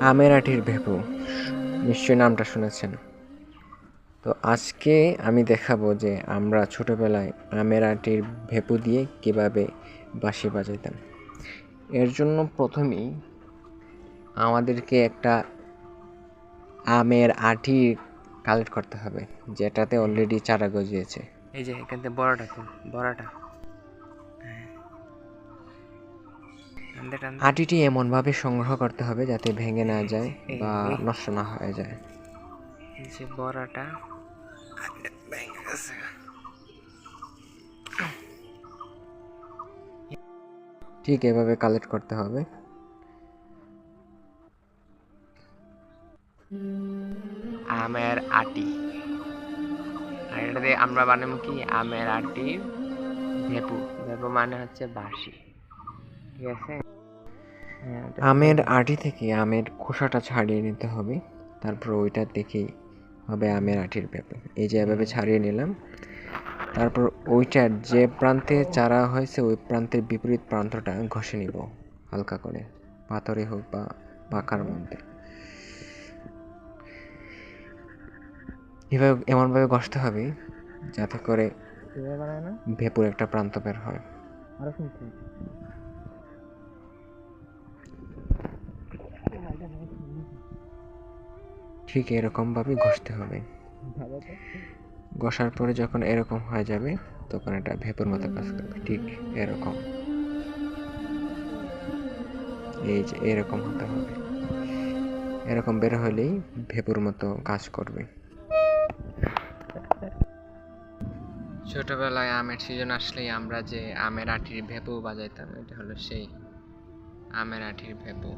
আমের আটির ভেপু, নিশ্চয়ই নামটা শুনেছেন। তো আজকে আমি দেখাবো যে আমরা ছোটবেলায় আমের আটির ভেপু দিয়ে কীভাবে বাঁশি বাজাইতাম। এর জন্য প্রথমেই আমাদেরকে একটা আমের আটি কালেক্ট করতে হবে, যেটাতে অলরেডি চারা গজিয়েছে। এই যে এখান থেকে বড়টা বড়টা। আটিটি এমনভাবে সংগ্রহ করতে হবে যাতে ভেঙে না যায় বা নষ্ট না হয়ে যায়। যে বড়াটা। ভেঙে গেছে ঠিক এভাবে কালেক্ট করতে হবে। আমের আটি। আর এটা দিয়ে আমরা বানাবো কি? আমের আটি ভেপু। ভেপু মানে হচ্ছে বাঁশি। ঠিক আছে হ্যাঁ, আমের আটি থেকে আমের খোসাটা ছাড়িয়ে নিতে হবে। তারপর ওইটা দেখেই হবে আমের আটির ব্যাপার। এই যে এভাবে ছাড়িয়ে নিলাম। তারপর ওইটার যে প্রান্তে চারা হয়েছে ওই প্রান্তের বিপরীত প্রান্তটা ঘষে নিব হালকা করে পাথরে হোক বা পাকার মধ্যে। এভাবে এমনভাবে ঘষতে হবে যাতে করে ভেপুর একটা প্রান্ত বের হয়। ঠিক এরকমভাবে ঘষতে হবে। ঘষার পরে যখন এরকম হয়ে যাবে তখন এটা ভেপর মতো কাজ করবে। ঠিক এরকম। এই যে এরকম হতে হবে। এরকম বের হলেই ভেপুর মতো কাজ করবে। ছোটবেলায় আমের সিজন আসলেই আমরা যে আমের আটির ভেপু বাজাইতাম এটা হলো সেই আমের আটির ভেপু।